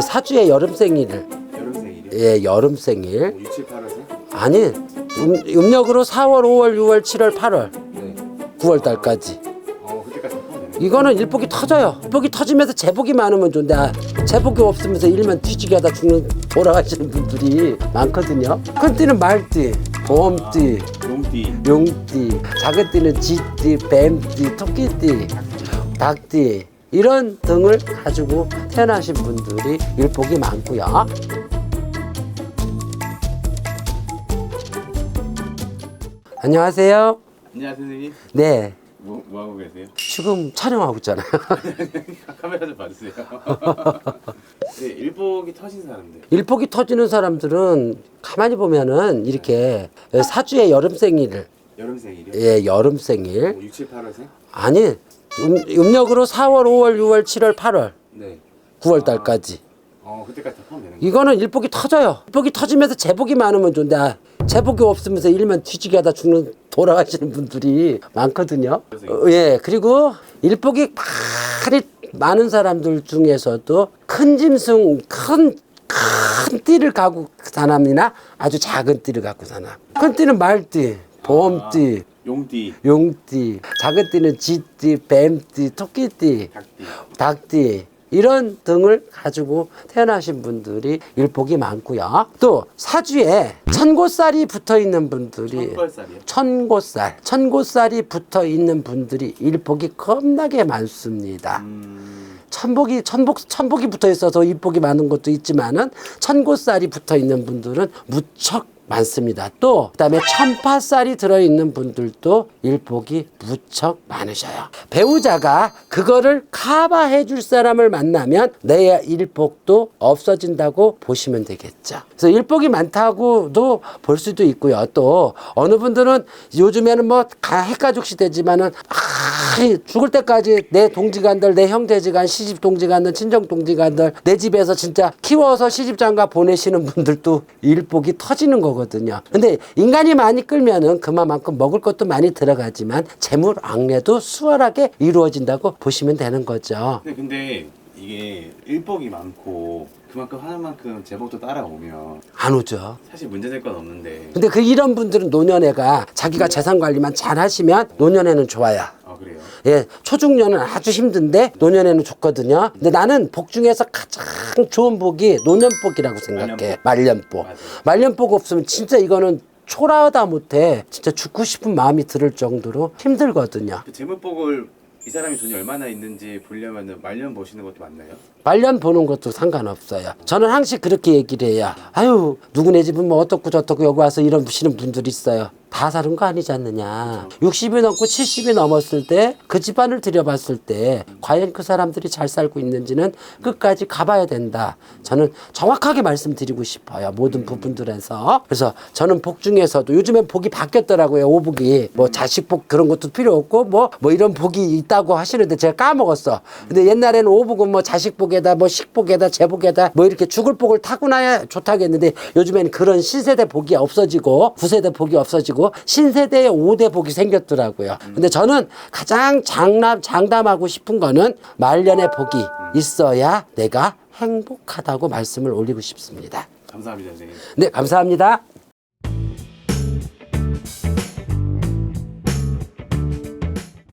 사주의 여름 생일을 여름 생일이요? 예 여름 생일 뭐 6, 7, 8월생? 아니 음, 음력으로 4월 5월 6월 7월 8월 네. 9월 달까지 어 그때까지 되네. 이거는 일복이 터져요 일복이 터지면서 제복이 많으면 좋은데 아, 제복이 없으면서 일만 뒤지게 하다 죽는 돌아가시는 분들이 많거든요 큰 띠는 말띠 봄띠 용띠. 용띠 작은 띠는 쥐띠 뱀띠 토끼띠 닭띠 이런 등을 가지고 태어나신 분들이 일복이 많고요 안녕하세요 안녕하세요 선생님. 네 뭐, 뭐 하고 계세요? 지금 촬영하고 있잖아요 카메라 좀 봐주세요. 네, 일복이 터진 사람들. 일복이 터지는 사람들은 가만히 보면은 이렇게 사주의 여름 생일을 여름 생일이요? 예 여름 생일 뭐 6, 7, 8월생? 아니 음, 음력으로 4월 5월 6월 7월 8월. 네. 9월 달까지. 어 그때까지 다 하면 되는 거예요? 이거는 일복이 터져요. 일복이 터지면서 제복이 많으면 좋은데 아, 제복이 없으면서 일만 뒤지게 하다 죽는 돌아가시는 분들이 많거든요. 어, 예 그리고 일복이 많이 많은 사람들 중에서도 큰 짐승 큰 큰 띠를 갖고 사람이나 아주 작은 띠를 갖고 사람 큰 띠는 말띠 봄띠 용띠. 용띠 작은 띠는 쥐띠 뱀띠 토끼띠 닭띠. 닭띠 이런 등을 가지고 태어나신 분들이 일복이 많고요. 또 사주에 천고살이 붙어 있는 분들이 천벌살이요? 천고살, 천고살이 붙어 있는 분들이 일복이 겁나게 많습니다. 음. 천복이 천복 천복이 붙어 있어서 일복이 많은 것도 있지만은 천고살이 붙어 있는 분들은 무척 많습니다. 또 그다음에 천파살이 들어 있는 분들도 일복이 무척 많으셔요. 배우자가 그거를 커버해 줄 사람을 만나면 내 일복도 없어진다고 보시면 되겠죠. 그래서 일복이 많다고도 볼 수도 있고요. 또 어느 분들은 요즘에는 뭐 가- 핵가족 시대지만은 아, 죽을 때까지 내 동지간들, 내 형제지간, 시집 동지간들, 친정 동지간들 내 집에서 진짜 키워서 시집장가 보내시는 분들도 일복이 터지는 거거든요. 근데 인간이 많이 끌면은 그만큼 먹을 것도 많이 들어가지만 재물 왕래도 수월하게 이루어진다고 보시면 되는 거죠. 근데 근데 이게 일복이 많고 그만큼 하는 만큼 제복도 따라오면 안 오죠. 사실 문제될 건 없는데. 근데 그 이런 분들은 노년애가 자기가 재산 관리만 잘 하시면 노년에는 좋아요. 예, 초중년은 아주 힘든데 노년에는 좋거든요. 근데 나는 복 중에서 가장 좋은 복이 노년복이라고 생각해. 말년복. 말년복 없으면 진짜 이거는 초라하다 못해 진짜 죽고 싶은 마음이 들을 정도로 힘들거든요. 그 재물복을 이 사람이 돈이 얼마나 있는지 보려면 말년 보시는 것도 맞나요? 말년 보는 것도 상관없어요. 저는 항상 그렇게 얘기를 해요. 아유, 누구네 집은 뭐 어떻고 저떻고 여기 와서 이런 부시는 분들이 있어요. 다 다른 거 아니지 않느냐. 60이 넘고 70이 넘었을 때 그 집안을 들여봤을 때 과연 그 사람들이 잘 살고 있는지는 끝까지 가봐야 된다. 저는 정확하게 말씀드리고 싶어요. 모든 부분들에서. 그래서 저는 복 중에서도 요즘엔 복이 바뀌었더라고요. 오복이. 뭐 자식복 그런 것도 필요 없고 뭐, 뭐 이런 복이 있다고 하시는데 제가 까먹었어. 근데 옛날에는 오복은 뭐 자식복에다 뭐 식복에다 제복에다 뭐 이렇게 죽을 복을 타고나야 좋다겠는데 요즘에는 그런 신세대 복이 없어지고 구세대 복이 없어지고 신세대의 오대 복이 생겼더라고요. 근데 저는 가장 장담, 장담하고 싶은 거는 말년의 복이 있어야 내가 행복하다고 말씀을 올리고 싶습니다. 감사합니다 선생님. 네, 감사합니다.